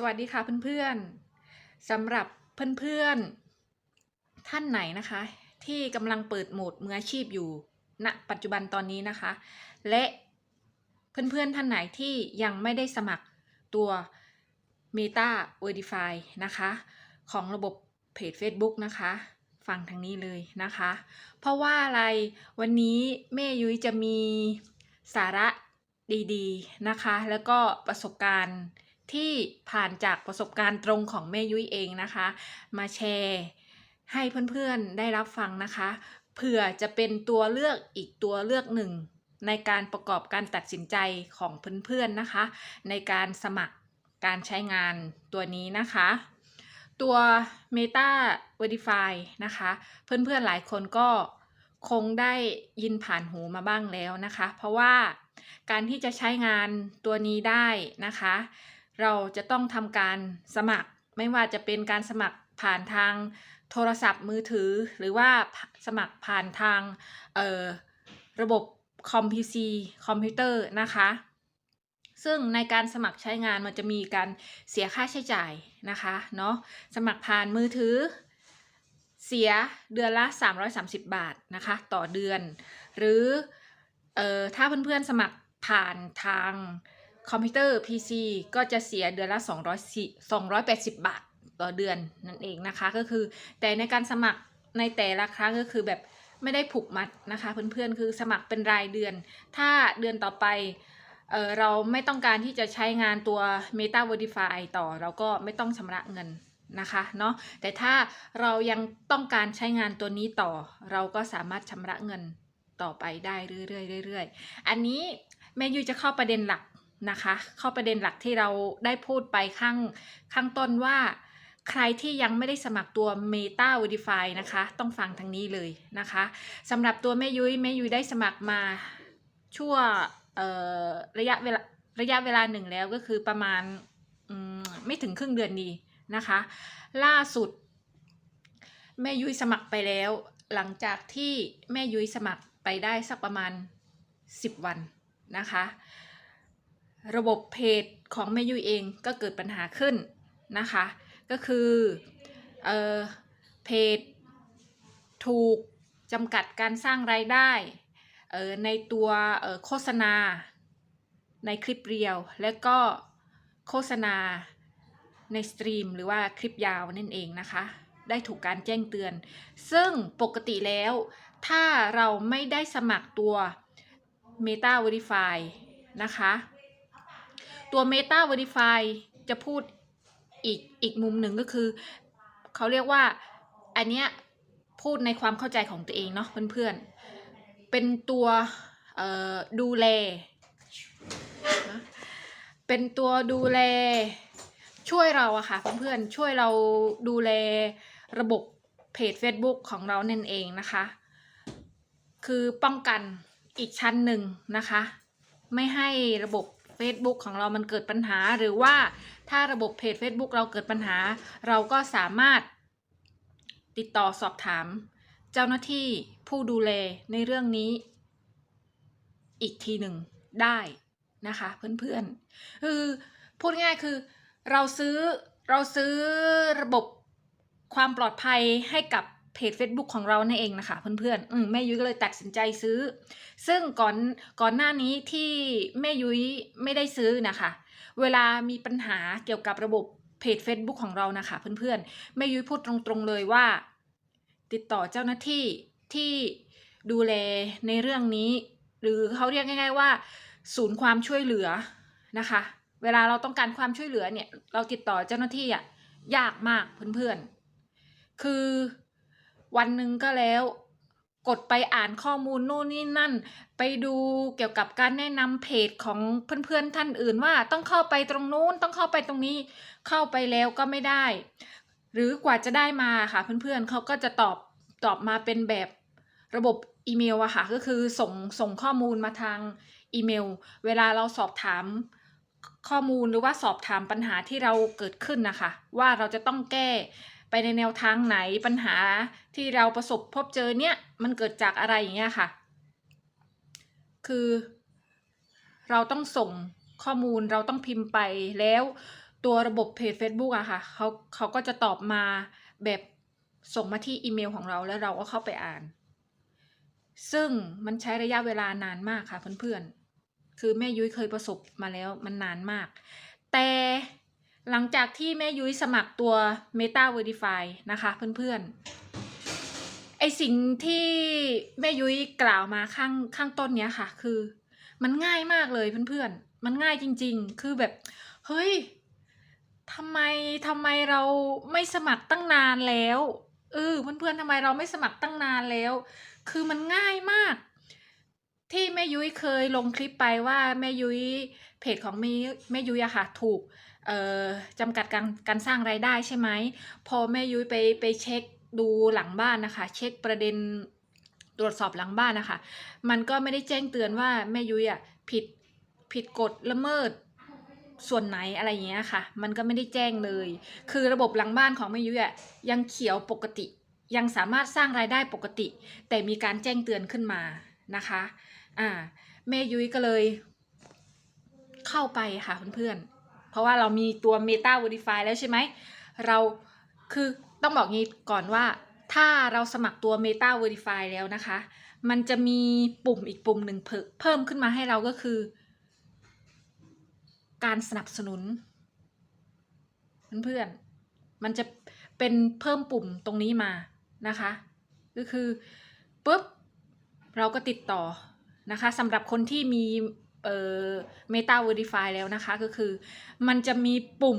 สวัสดีค่ะเพื่อนๆสำหรับเพื่อนๆท่านไหนนะคะ ที่กำลังเปิดโหมดมืออาชีพอยู่ณปัจจุบันตอนนี้นะคะ และเพื่อนๆท่านไหนที่ยังไม่ได้สมัครตัว Meta Verify นะคะ ของระบบเพจ Facebook นะคะ ฟังทางนี้เลยนะคะ เพราะว่าอะไรวันนี้แม่ยุ้ยจะมีสาระดีๆนะคะ แล้วก็ประสบการณ์ ที่ผ่านจากประสบการณ์ตรงของแม่ยุ้ยเองนะคะ มาแชร์ให้เพื่อนๆได้รับฟังนะคะ เผื่อจะเป็นตัวเลือกอีกตัวเลือกหนึ่ง ในการประกอบการตัดสินใจของเพื่อนๆนะคะ ในการสมัครการใช้งานตัวนี้นะคะ ตัว Meta Verify นะคะ เพื่อนๆหลายคนก็คงได้ยินผ่านหูมาบ้างแล้วนะคะ เพราะว่าการที่จะใช้งานตัวนี้ได้นะคะ เราจะต้องทำการสมัคร ไม่ว่าจะเป็นการสมัครผ่านทางโทรศัพท์มือถือ หรือว่าสมัครผ่านทางระบบคอมพิวซีคอมพิวเตอร์นะคะ ซึ่งในการสมัครใช้งานมันจะมีการเสียค่าใช้จ่ายนะคะเนาะสมัครผ่านมือถือ เสียเดือนละ 330 บาทนะคะ ต่อเดือน หรือออถ้าเพื่อนๆสมัครผ่านทาง คอมพิวเตอร์ PC ก็จะเสียเดือนละ 200 280 บาทต่อเดือนนั่นเองนะคะก็คือ แต่ในการสมัครในแต่ละครั้งก็คือแบบไม่ได้ผูกมัดนะคะเพื่อนๆคือสมัครเป็นรายเดือน ถ้าเดือนต่อไปเออเราไม่ต้องการที่จะใช้งานตัว Meta Verify ต่อ เราก็ไม่ต้องชำระเงินนะคะเนาะแต่ถ้าเรายังต้องการใช้งานตัวนี้ต่อ เราก็สามารถชำระเงินต่อไปได้เรื่อยๆเรื่อยๆอันนี้แม่ยุ้ยจะเข้าประเด็นหลัก นะคะ เข้าประเด็นหลักที่เราได้พูดไปข้างข้างต้นว่า ใครที่ยังไม่ได้สมัครตัว Meta Verify นะคะ ต้องฟังทางนี้เลยนะคะสำหรับตัวแม่ยุ้ยแม่ยุ้ยได้สมัครมาชั่วเอ่อระยะเวลาระยะเวลาหนึ่งแล้วก็คือประมาณมไม่ถึงครึ่งเดือนดีนะคะ ล่าสุด แม่ยุ้ยสมัครไปแล้ว หลังจากที่แม่ยุ้ยสมัครไปได้สักประมาณ 10 วันนะคะ ระบบเพจของแม่ยุยเองก็เกิดปัญหาขึ้นนะคะ ก็คือเออเพจถูกจำกัดการสร้างรายได้เออในตัวโฆษณาในคลิปเรียว และก็โฆษณาในสตรีมหรือว่าคลิปยาวนั่นเองนะคะ ได้ถูกการแจ้งเตือน ซึ่งปกติแล้ว ถ้าเราไม่ได้สมัครตัว Meta Verify นะคะ ตัว Meta Verify จะพูดอีกอีกมุมหนึ่งก็คือ เขาเรียกว่าอันเนี้ยพูดในความเข้าใจของตัวเองเนาะเพื่อนๆ เป็นตัวดูแล เป็นตัวดูแลช่วยเราอะค่ะเพื่อนๆช่วยเราดูแลระบบเพจ Facebook ของเรานั่นเองนะคะ คือป้องกันอีกชั้นหนึ่งนะคะ ไม่ให้ระบบ Facebook ของเรามันเกิดปัญหา หรือว่าถ้าระบบเพจ Facebook เราเกิดปัญหา เราก็สามารถติดต่อสอบถาม เจ้าหน้าที่ผู้ดูแลในเรื่องนี้ อีกทีหนึ่งได้นะคะเพื่อนๆคือพูดง่ายคือเราซื้อเราซื้อระบบความปลอดภัยให้กับ เพจ Facebook ของเรานั่นเองนะคะเพื่อนๆอืมแม่ยุ้ยก็เลยตัดสินใจซื้อ ซึ่งก่อนก่อนหน้านี้ที่แม่ยุ้ยไม่ได้ซื้อนะคะ เวลามีปัญหาเกี่ยวกับระบบเพจ Facebook ของเรานะคะเพื่อนๆแม่ยุ้ยพูดตรงๆเลยว่า ติดต่อเจ้าหน้าที่ที่ดูแลในเรื่องนี้ หรือเขาเรียกง่าย ๆว่า ศูนย์ความช่วยเหลือนะคะ เวลาเราต้องการความช่วยเหลือเนี่ย เราติดต่อเจ้าหน้าที่อะยากมากเพื่อนๆ คือ วันหนึ่งก็แล้ว กดไปอ่านข้อมูลโน่นนี่นั่น ไปดูเกี่ยวกับการแนะนำเพจของเพื่อนๆท่านอื่นว่าต้องเข้าไปตรงนู้นต้องเข้าไปตรงนี้ เข้าไปแล้วก็ไม่ได้ หรือกว่าจะได้มาค่ะเพื่อนๆเขาก็จะตอบตอบมาเป็นแบบระบบอีเมลอะค่ะก็คือส่งส่งข้อมูลมาทางอีเมล เวลาเราสอบถามข้อมูลหรือว่าสอบถามปัญหาที่เราเกิดขึ้นนะคะ ว่าเราจะต้องแก้ ไปในแนวทางไหนปัญหาที่เราประสบพบเจอเนี่ยมันเกิดจากอะไรอย่างเงี้ยค่ะ คือ เราต้องส่งข้อมูลเราต้องพิมพ์ไปแล้วตัวระบบเพจ Facebook อะค่ะเขาเขาก็จะตอบมาแบบส่งมาที่อีเมลของเราแล้วเราก็เข้าไปอ่าน ซึ่งมันใช้ระยะเวลานานมากค่ะเพื่อนๆ คือแม่ยุ้ยเคยประสบมาแล้วมันนานมาก แต่ หลังจากที่แม่ยุ้ยสมัครตัว Meta Verify นะคะเพื่อนๆ ไอสิ่งที่แม่ยุ้ยกล่าวมาข้างข้างต้นเนี้ยค่ะ คือ มันง่ายมากเลยเพื่อนๆ มันง่ายจริงๆ คือแบบ เฮ้ยทำไมทำไมเราไม่สมัครตั้งนานแล้วเออเพื่อนๆทำไมเราไม่สมัครตั้งนานแล้ว คือมันง่ายมาก ที่แม่ยุ้ยเคยลงคลิปไปว่าแม่ยุ้ยเพจของแม่แม่ยุ้ยอะค่ะ ถูก จำกัดการการสร้างรายได้ใช่ไหม พอแม่ยุ้ยไปไปเช็คดูหลังบ้านนะคะ เช็คประเด็นตรวจสอบหลังบ้านนะคะ มันก็ไม่ได้แจ้งเตือนว่าแม่ยุ้ยอะผิดผิดกฎละเมิดส่วนไหนอะไรอย่างเงี้ยค่ะ มันก็ไม่ได้แจ้งเลย คือระบบหลังบ้านของแม่ยุ้ยอะยังเขียวปกติ ยังสามารถสร้างรายได้ปกติ แต่มีการแจ้งเตือนขึ้นมานะคะ อ่าแม่ยุ้ยก็เลยเข้าไปค่ะเพื่อนๆ เพราะว่าเรามีตัว Meta Verify แล้วใช่ไหม เราคือต้องบอกงี้ก่อนว่า ถ้าเราสมัครตัว Meta Verify แล้วนะคะ มันจะมีปุ่มอีกปุ่มหนึ่งเพิ่มขึ้นมาให้เราก็คือ การสนับสนุน เพื่อนๆ มันจะเป็นเพิ่มปุ่มตรงนี้มานะคะ ก็คือปุ๊บเราก็ติดต่อนะคะสำหรับคนที่มี เอ่อ Meta Verify แล้วนะคะ ก็คือ มันจะมีปุ่ม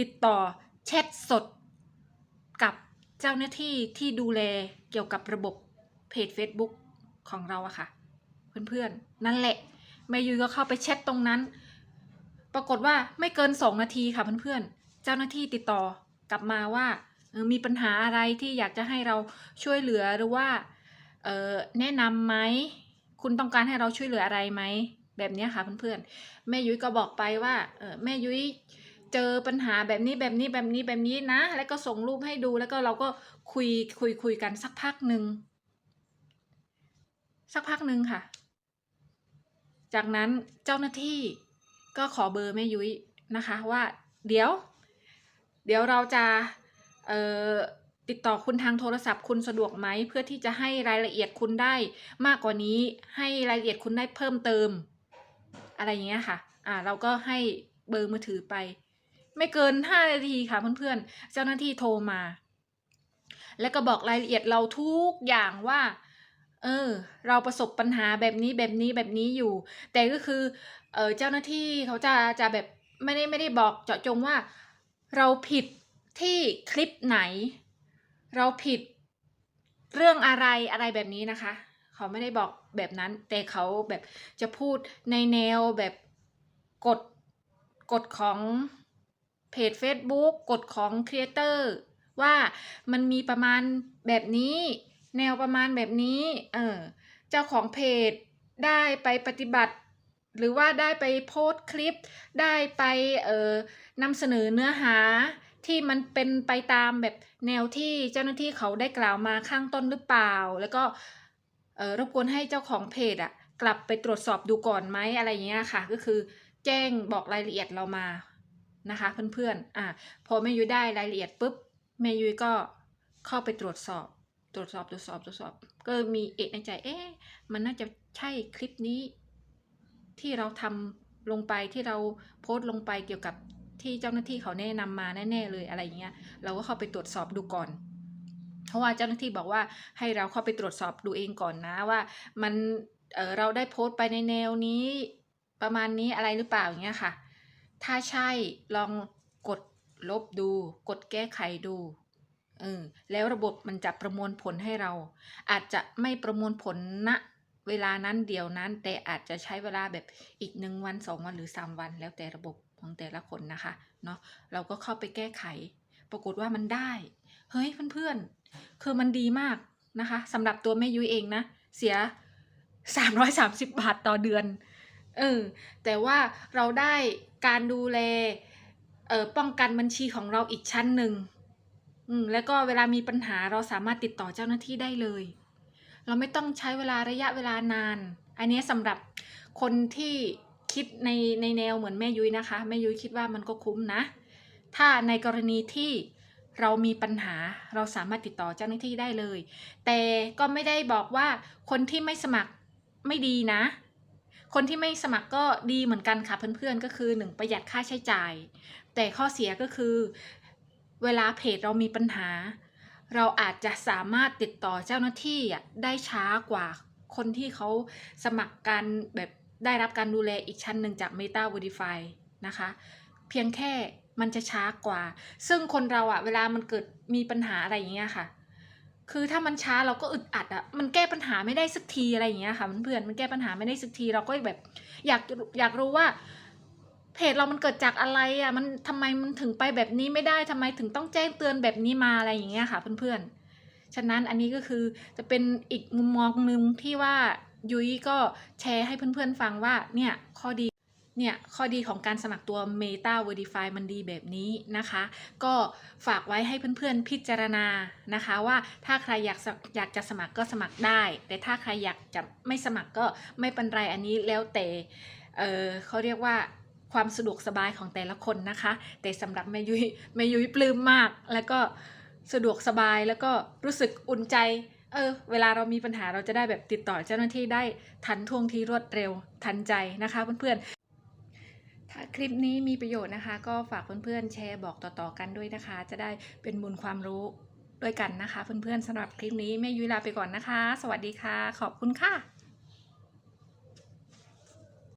ติดต่อแชทสดกับเจ้าหน้าที่ที่ดูแลเกี่ยวกับระบบเพจ Facebook ของเราอะค่ะ เพื่อนๆ นั่นแหละแม่ยุ้ยก็เข้าไปแชทตรงนั้น ปรากฏว่าไม่เกินสองนาทีค่ะเพื่อนๆ เจ้าหน้าที่ติดต่อกลับมาว่ามีปัญหาอะไรที่อยากจะให้เราช่วยเหลือหรือว่าแนะนำไหม คุณต้องการให้เราช่วยเหลืออะไรไหม แบบนี้ค่ะเพื่อนๆ แม่ยุ้ยก็บอกไปว่าเออแม่ยุ้ยเจอปัญหาแบบนี้แบบนี้แบบนี้แบบนี้นะ แล้วก็ส่งรูปให้ดูแล้วก็เราก็คุยคุยคุยกันสักพักหนึ่งสักพักหนึ่งค่ะ จากนั้นเจ้าหน้าที่ก็ขอเบอร์แม่ยุ้ยนะคะว่าเดี๋ยว เดี๋ยวเราจะเออติดต่อคุณทางโทรศัพท์คุณสะดวกไหม เพื่อที่จะให้รายละเอียดคุณได้มากกว่านี้ให้รายละเอียดคุณได้เพิ่มเติม อะไรอย่างเงี้ยค่ะ อ่า เราก็ให้เบอร์มือถือไป ไม่เกินห้านาทีค่ะเพื่อนๆ เจ้าหน้าที่โทรมา แล้วก็บอกรายละเอียดเราทุกอย่างว่า เออ เราประสบปัญหาแบบนี้แบบนี้แบบนี้อยู่ แต่ก็คือ เออเจ้าหน้าที่เขาจะจะแบบไม่ได้ไม่ได้บอกเจาะจงว่า เราผิดที่คลิปไหน เราผิดเรื่องอะไรอะไรแบบนี้นะคะ เขาไม่ได้บอก แบบนั้น แต่เขาแบบจะพูดในแนวแบบกฎกฎของเพจ Facebook กฎของครีเอเตอร์ว่ามันมีประมาณแบบนี้ แนวประมาณแบบนี้ เออเจ้าของเพจได้ไปปฏิบัติ หรือว่าได้ไปโพสต์คลิป ได้ไปเอ่อนำเสนอเนื้อหาที่มันเป็นไปตามแบบแนวที่เจ้าหน้าที่เขาได้กล่าวมาข้างต้นหรือเปล่า แล้วก็ รบกวนให้เจ้าของเพจอะกลับไปตรวจสอบดูก่อนไหมอะไรเงี้ยค่ะ ก็คือแจ้งบอกรายละเอียดเรามานะคะเพื่อนๆอะพอแม่ยุ้ยได้รายละเอียดปุ๊บแม่ยุ้ยก็เข้าไปตรวจสอบ ตรวจสอบตรวจสอบตรวจสอบ ก็มีเอกในใจเอ๊ะมันน่าจะใช่คลิปนี้ ที่เราทำลงไปที่เราโพสต์ลงไปเกี่ยวกับที่เจ้าหน้าที่เขาแนะนำมาแน่ๆเลยอะไรเงี้ย เราก็เข้าไปตรวจสอบดูก่อน เพราะว่าเจ้าหน้าที่บอกว่าให้เราเข้าไปตรวจสอบดูเองก่อนนะว่ามันเเราได้โพสต์ไปในแนวนี้ ประมาณนี้อะไรหรือเปล่าอย่างเงี้ยค่ะ ถ้าใช่ลองกดลบดู กดแก้ไขดูเออแล้วระบบมันจะประมวลผลให้เรา อาจจะไม่ประมวลผลณเวลานั้นเดียวนั้น แต่อาจจะใช้เวลาแบบอีกหนึ่งวันสองวันหรือสามวัน แล้วแต่ระบบของแต่ละคนนะคะเนาะเราก็เข้าไปแก้ไข ปรากฏว่ามันได้ เฮ้ยเพื่อนๆ คือมันดีมากนะคะสำหรับตัวแม่ยุ้ยเองนะ เสีย 330 บาทต่อเดือน เออ แต่ว่าเราได้การดูแล เอ่อ ป้องกันบัญชีของเราอีกชั้นหนึ่ง อืม แล้วก็เวลามีปัญหาเราสามารถติดต่อเจ้าหน้าที่ได้เลย เราไม่ต้องใช้เวลาระยะเวลานาน อันนี้สำหรับคนที่คิดในในแนวเหมือนแม่ยุ้ยนะคะ แม่ยุ้ยคิดว่ามันก็คุ้มนะ ถ้าในกรณีที่เรามีปัญหาเราสามารถติดต่อเจ้าหน้าที่ได้เลย แต่ก็ไม่ได้บอกว่าคนที่ไม่สมัครไม่ดีนะ คนที่ไม่สมัครก็ดีเหมือนกันค่ะเพื่อนๆก็คือหนึ่งประหยัดค่าใช้จ่าย แต่ข้อเสียก็คือ เวลาเพจเรามีปัญหา เราอาจจะสามารถติดต่อเจ้าหน้าที่ได้ช้ากว่าคนที่เขาสมัครการแบบได้รับการดูแลอีกชั้นหนึ่งจาก Meta Verify นะคะ เพียงแค่ มันจะช้ากว่า ซึ่งคนเราอะเวลามันเกิดมีปัญหาอะไรอย่างเงี้ยค่ะ คือถ้ามันช้าเราก็อึดอัดอะมันแก้ปัญหาไม่ได้สักทีอะไรอย่างเงี้ยค่ะเพื่อนมันแก้ปัญหาไม่ได้สักทีเราก็แบบ อยากอยากรู้ว่าเพจเรามันเกิดจากอะไรอะมันทำไมมันถึงไปแบบนี้ไม่ได้ทำไมถึงต้องแจ้งเตือนแบบนี้มาอะไรอย่างเงี้ยค่ะ เพื่อนๆ ฉะนั้นอันนี้ก็คือจะเป็นอีกมุมมองหนึ่งที่ว่ายุ้ยก็แชร์ให้เพื่อนๆฟังว่าเนี่ยข้อดี เนี่ยข้อดีของการสมัครตัว Meta Verify มันดีแบบนี้นะคะ ก็ฝากไว้ให้เพื่อนๆพิจารณานะคะว่าถ้าใครอยากอยากจะสมัครก็สมัครได้ แต่ถ้าใครอยากจะไม่สมัครก็ไม่เป็นไรอันนี้แล้วแต่เออเขาเรียกว่าความสะดวกสบายของแต่ละคนนะคะ แต่สำหรับแม่ยุ้ยแม่ยุ้ยปลื้มมาก แล้วก็สะดวกสบายแล้วก็รู้สึกอุ่นใจเออเวลาเรามีปัญหาเราจะได้แบบติดต่อเจ้าหน้าที่ได้ทันท่วงทีรวดเร็วทันใจนะคะเพื่อนๆ คลิปนี้มีประโยชน์นะคะ ก็ฝากเพื่อนๆแชร์บอกต่อๆกันด้วยนะคะ จะได้เป็นบุญความรู้ด้วยกันนะคะ เพื่อนๆสำหรับคลิปนี้แม่ยุ้ยลาไปก่อนนะคะ สวัสดีค่ะ ขอบคุณค่ะ